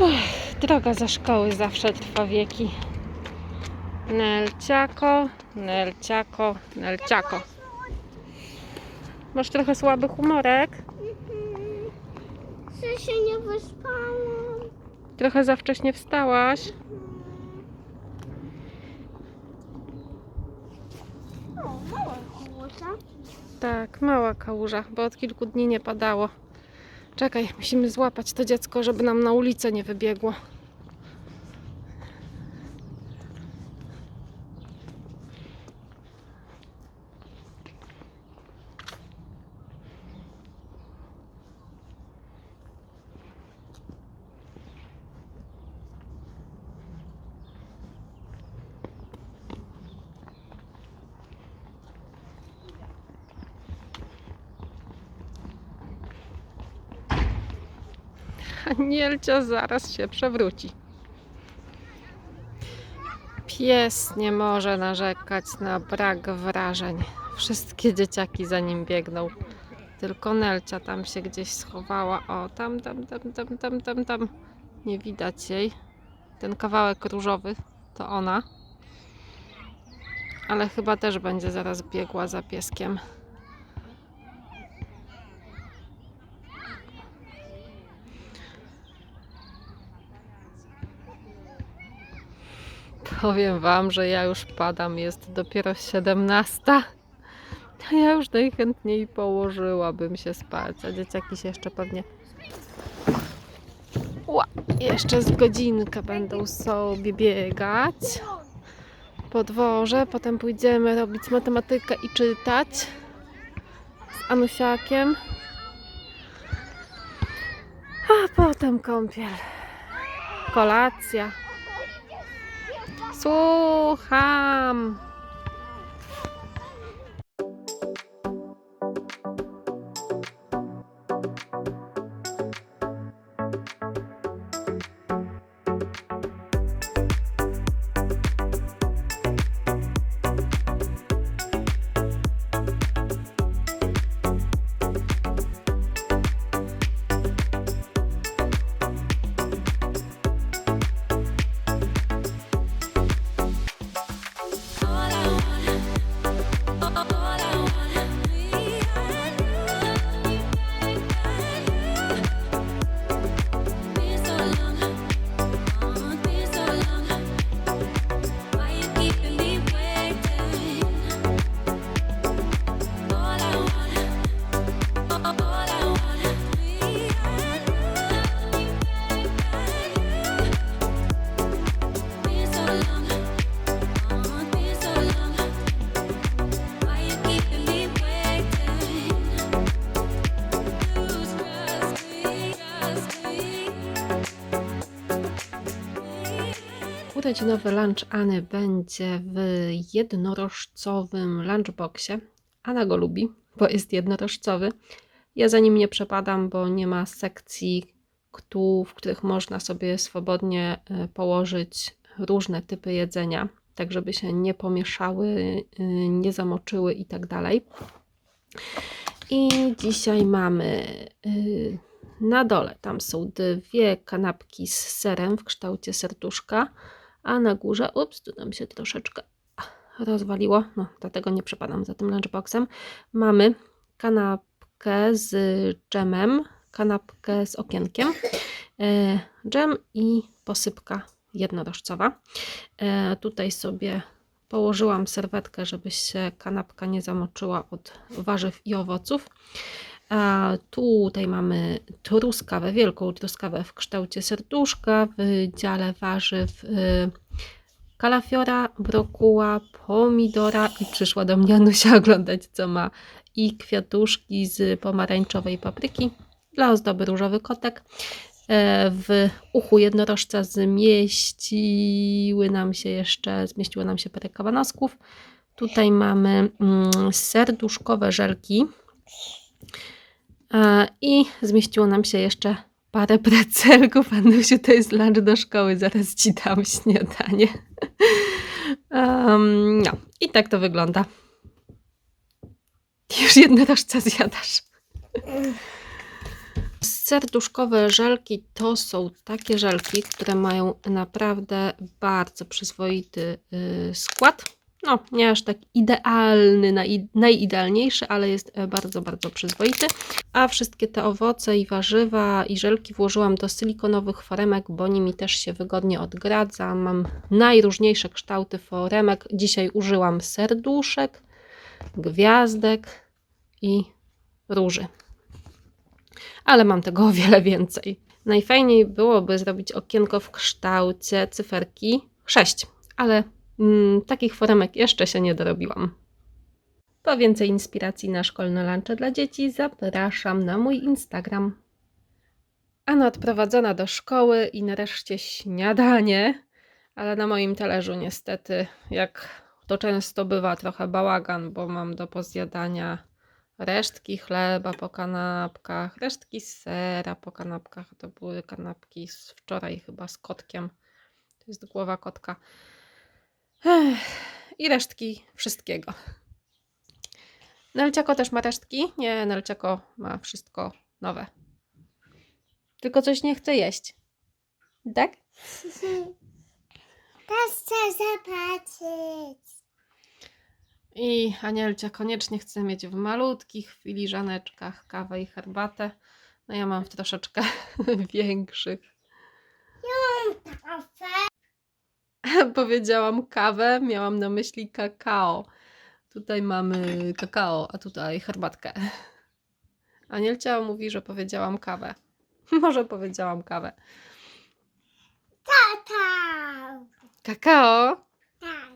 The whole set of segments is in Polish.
Uff, droga ze szkoły zawsze trwa wieki. Nelciako, Nelciako, Nelciako. Masz trochę słaby humorek? Że się nie wyspałam. Trochę za wcześnie wstałaś. O, mała kałuża. Tak, mała kałuża, bo od kilku dni nie padało. Czekaj, musimy złapać to dziecko, żeby nam na ulicę nie wybiegło. Anielcia zaraz się przewróci. Pies nie może narzekać na brak wrażeń. Wszystkie dzieciaki za nim biegną. Tylko Nelcia tam się gdzieś schowała. O, tam, tam, tam, tam, tam, tam, tam. Nie widać jej. Ten kawałek różowy to ona. Ale chyba też będzie zaraz biegła za pieskiem. Powiem Wam, że ja już padam, jest dopiero 17. A ja już najchętniej położyłabym się spać, a dzieciaki się jeszcze pewnie. Ła, jeszcze z godzinkę będą sobie biegać po dworze. Potem pójdziemy robić matematykę i czytać z Anusiakiem. A potem kąpiel, kolacja. Słucham. Urodzinowy lunch Any będzie w jednorożcowym lunchboxie. Ana go lubi, bo jest jednorożcowy. Ja za nim nie przepadam, bo nie ma sekcji, w których można sobie swobodnie e, położyć różne typy jedzenia, tak żeby się nie pomieszały, y, nie zamoczyły i tak. I dzisiaj mamy y, na dole, tam są dwie kanapki z serem w kształcie serduszka, a na górze, ups, tu nam się troszeczkę rozwaliło, no dlatego nie przepadam za tym lunchboxem. Mamy kanapkę z dżemem, kanapkę z okienkiem, e, dżem i posypka jednorożcowa. E, tutaj sobie położyłam serwetkę, żeby się kanapka nie zamoczyła od warzyw i owoców. A tutaj mamy truskawę, wielką truskawę w kształcie serduszka, w dziale warzyw y, kalafiora, brokuła, pomidora i przyszła do mnie Anusia oglądać co ma i kwiatuszki z pomarańczowej papryki dla ozdoby różowy kotek. E, W uchu jednorożca zmieściły nam się jeszcze, zmieściło nam się parę kabanosków. Tutaj mamy mm, serduszkowe żelki. I zmieściło nam się jeszcze parę precelków. Anusiu, to jest lunch do szkoły, zaraz ci dam śniadanie. Em, no, i tak to wygląda. Już jednorożca zjadasz. Serduszkowe żelki to są takie żelki, które mają naprawdę bardzo przyzwoity y, skład. No, nie aż tak idealny, naj, najidealniejszy, ale jest e, bardzo, bardzo przyzwoity. A wszystkie te owoce i warzywa i żelki włożyłam do silikonowych foremek, bo nimi też się wygodnie odgradza. Mam najróżniejsze kształty foremek. Dzisiaj użyłam serduszek, gwiazdek i róży ale mam tego o wiele więcej. Najfajniej byłoby zrobić okienko w kształcie cyferki 6, ale mm, takich foremek jeszcze się nie dorobiłam. Po więcej inspiracji na szkolne lunche dla dzieci zapraszam na mój Instagram. Anna odprowadzona do szkoły i nareszcie śniadanie, ale na moim talerzu niestety, jak to często bywa, trochę bałagan, bo mam do pozjadania resztki chleba po kanapkach, resztki sera po kanapkach. To były kanapki z wczoraj chyba z kotkiem. To jest głowa kotka. Ech, I resztki wszystkiego. Nelciako też ma resztki? Nie, Nelciako ma wszystko nowe. Tylko coś nie chce jeść. Tak? Też chcę zobaczyć. I Anielcia koniecznie chce mieć w malutkich filiżaneczkach kawę i herbatę. No ja mam w troszeczkę większych. Kafę. Powiedziałam kawę, miałam na myśli kakao. Tutaj mamy kakao, a tutaj herbatkę. Anielcia mówi, że powiedziałam kawę. Może powiedziałam kawę. Tata. Kakao? Tak.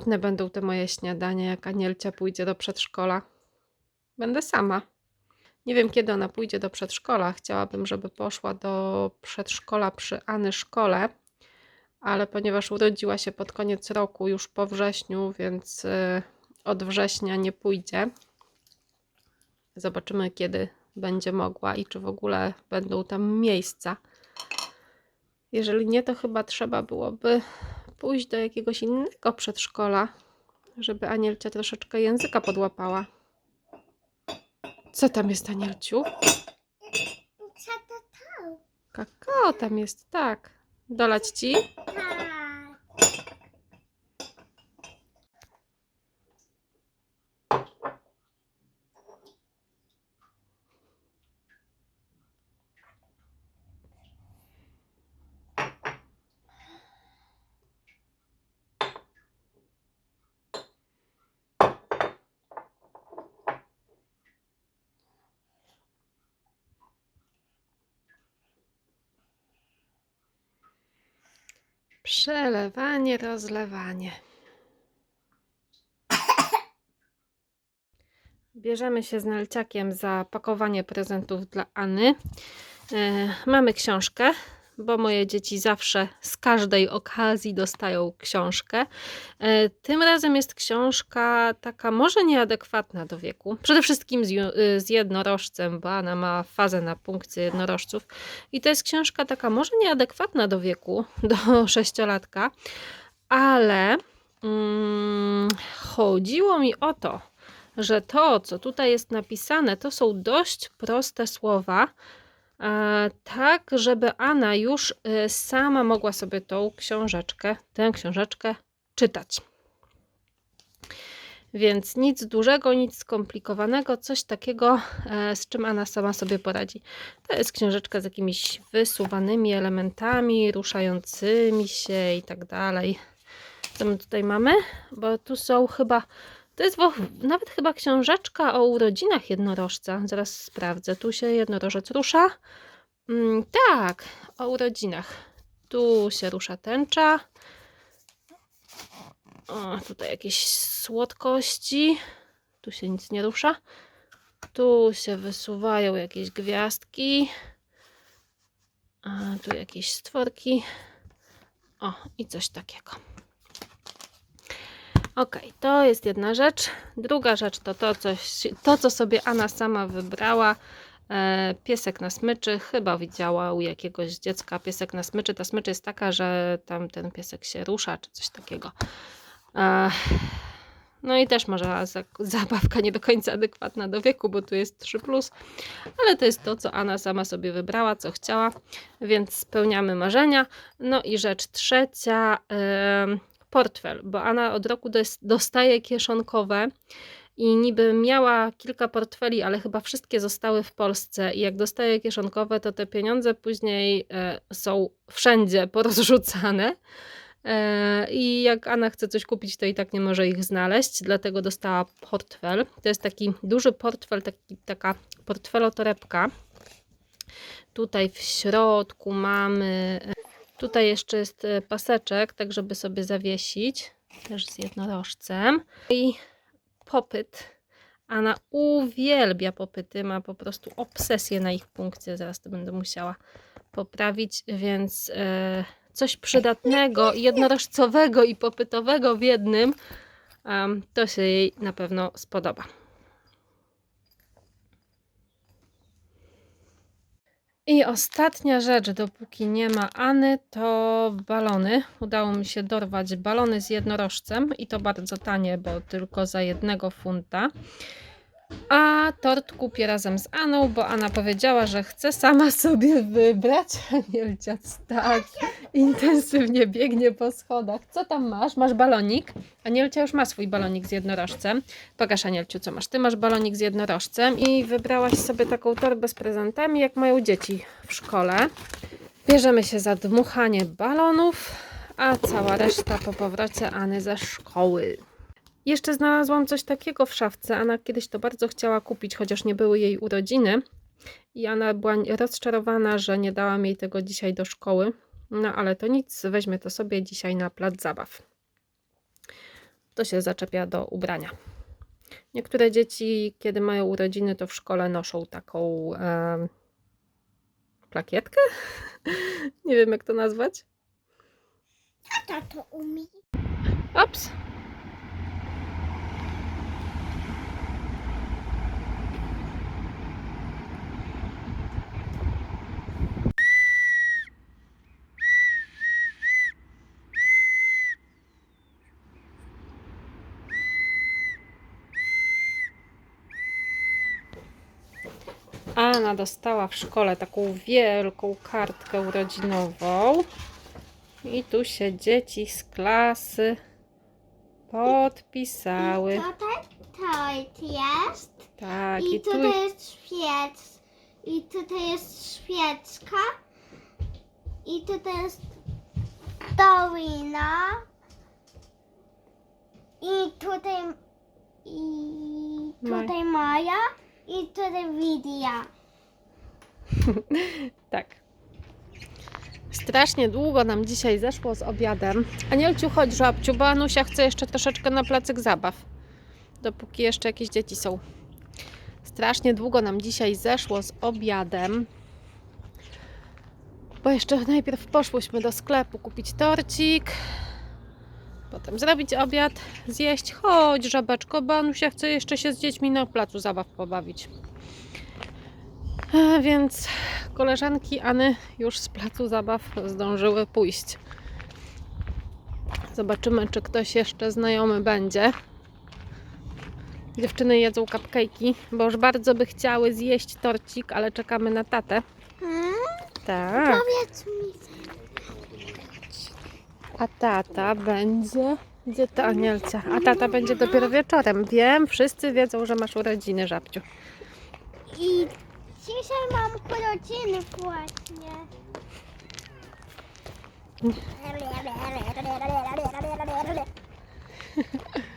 Smutne będą te moje śniadania, jak Anielcia pójdzie do przedszkola. Będę sama. Nie wiem, kiedy ona pójdzie do przedszkola. Chciałabym, żeby poszła do przedszkola przy Any szkole, ale ponieważ urodziła się pod koniec roku, już po wrześniu, więc y, od września nie pójdzie. Zobaczymy, kiedy będzie mogła i czy w ogóle będą tam miejsca. Jeżeli nie, to chyba trzeba byłoby pójść do jakiegoś innego przedszkola, żeby Anielcia troszeczkę języka podłapała. Co tam jest, Anielciu? Kakao tam jest, tak. Dolać ci? Tak. Przelewanie, rozlewanie. Bierzemy się z Nelciakiem za pakowanie prezentów dla Any. E, mamy książkę, bo moje dzieci zawsze z każdej okazji dostają książkę. E, tym razem jest książka taka może nieadekwatna do wieku. Przede wszystkim z, z jednorożcem, bo Anna ma fazę na punkcję jednorożców. I to jest książka taka może nieadekwatna do wieku, do sześciolatka, ale mm, chodziło mi o to, że to, co tutaj jest napisane, to są dość proste słowa, e, tak, żeby Anna już e, sama mogła sobie tą książeczkę, tę książeczkę czytać. Więc nic dużego, nic skomplikowanego, coś takiego, e, z czym Anna sama sobie poradzi. To jest książeczka z jakimiś wysuwanymi elementami, ruszającymi się i tak dalej. Co my tutaj mamy? Bo tu są chyba. To jest wo- nawet chyba książeczka o urodzinach jednorożca. Zaraz sprawdzę. Tu się jednorożec rusza. Mm, tak, o urodzinach. Tu się rusza tęcza. O, tutaj jakieś słodkości. Tu się nic nie rusza. Tu się wysuwają jakieś gwiazdki. A tu jakieś stworki. O, i coś takiego. Ok, to jest jedna rzecz. Druga rzecz to to, coś, to co sobie Anna sama wybrała. E, piesek na smyczy, chyba widziała u jakiegoś dziecka piesek na smyczy. Ta smycz jest taka, że tam ten piesek się rusza, czy coś takiego. E, no i też może za, zabawka nie do końca adekwatna do wieku, bo tu jest 3, ale to jest to, co Anna sama sobie wybrała, co chciała, więc spełniamy marzenia. No i rzecz trzecia, em, portfel, bo Anna od roku dos- dostaje kieszonkowe i niby miała kilka portfeli, ale chyba wszystkie zostały w Polsce i jak dostaje kieszonkowe, to te pieniądze później e, są wszędzie porozrzucane. E, I jak Anna chce coś kupić, to i tak nie może ich znaleźć, dlatego dostała portfel. To jest taki duży portfel, taki, taka portfelotorebka. Tutaj w środku mamy, e, tutaj jeszcze jest e, paseczek, tak żeby sobie zawiesić, też z jednorożcem. I popyt. Anna uwielbia popyty, ma po prostu obsesję na ich punkcie. Zaraz to będę musiała poprawić, więc e, coś przydatnego, jednorożcowego i popytowego w jednym, em, to się jej na pewno spodoba. I ostatnia rzecz, dopóki nie ma Any, to balony. Udało mi się dorwać balony z jednorożcem i to bardzo tanie, bo tylko za jednego funta. A tort kupię razem z Aną, bo Anna powiedziała, że chce sama sobie wybrać. Anielcia tak intensywnie biegnie po schodach. Co tam masz? Masz balonik? Anielcia już ma swój balonik z jednorożcem. Pokaż Anielciu, co masz. Ty masz balonik z jednorożcem i wybrałaś sobie taką torbę z prezentami, jak mają dzieci w szkole. Bierzemy się za dmuchanie balonów, a cała reszta po powrocie Any ze szkoły. Jeszcze znalazłam coś takiego w szafce. Anna kiedyś to bardzo chciała kupić, chociaż nie były jej urodziny. I Anna była rozczarowana, że nie dałam jej tego dzisiaj do szkoły. No ale to nic, weźmie to sobie dzisiaj na plac zabaw. To się zaczepia do ubrania. Niektóre dzieci, kiedy mają urodziny, to w szkole noszą taką em, plakietkę. nie wiem, jak to nazwać. Tata to umie. Ops. Anna dostała w szkole taką wielką kartkę urodzinową. I tu się dzieci z klasy podpisały. Tutaj tort jest. Tak, I i tu tutaj jest świec. I tutaj jest świeczka. I tutaj jest dolina. I tutaj i tutaj Maja. I tutaj Widia. Tak. Strasznie długo nam dzisiaj zeszło z obiadem. Anielciu, chodź żabciu, bo Anusia chce jeszcze troszeczkę na placyk zabaw. Dopóki jeszcze jakieś dzieci są. Strasznie długo nam dzisiaj zeszło z obiadem. Bo jeszcze najpierw poszłyśmy do sklepu kupić torcik. Potem zrobić obiad, zjeść. Chodź, żabeczko, bo Anusia chce jeszcze się z dziećmi na placu zabaw pobawić. E, Więc koleżanki Any już z placu zabaw zdążyły pójść. Zobaczymy, czy ktoś jeszcze znajomy będzie. Dziewczyny jedzą cupcake'i, bo już bardzo by chciały zjeść torcik, ale czekamy na tatę. Hmm? Tak. Powiedz mi. A tata będzie. Gdzie to Anielcia? A tata będzie dopiero wieczorem. Wiem, wszyscy wiedzą, że masz urodziny, żabciu. I Dzisiaj mam urodziny właśnie.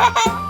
ha ha ha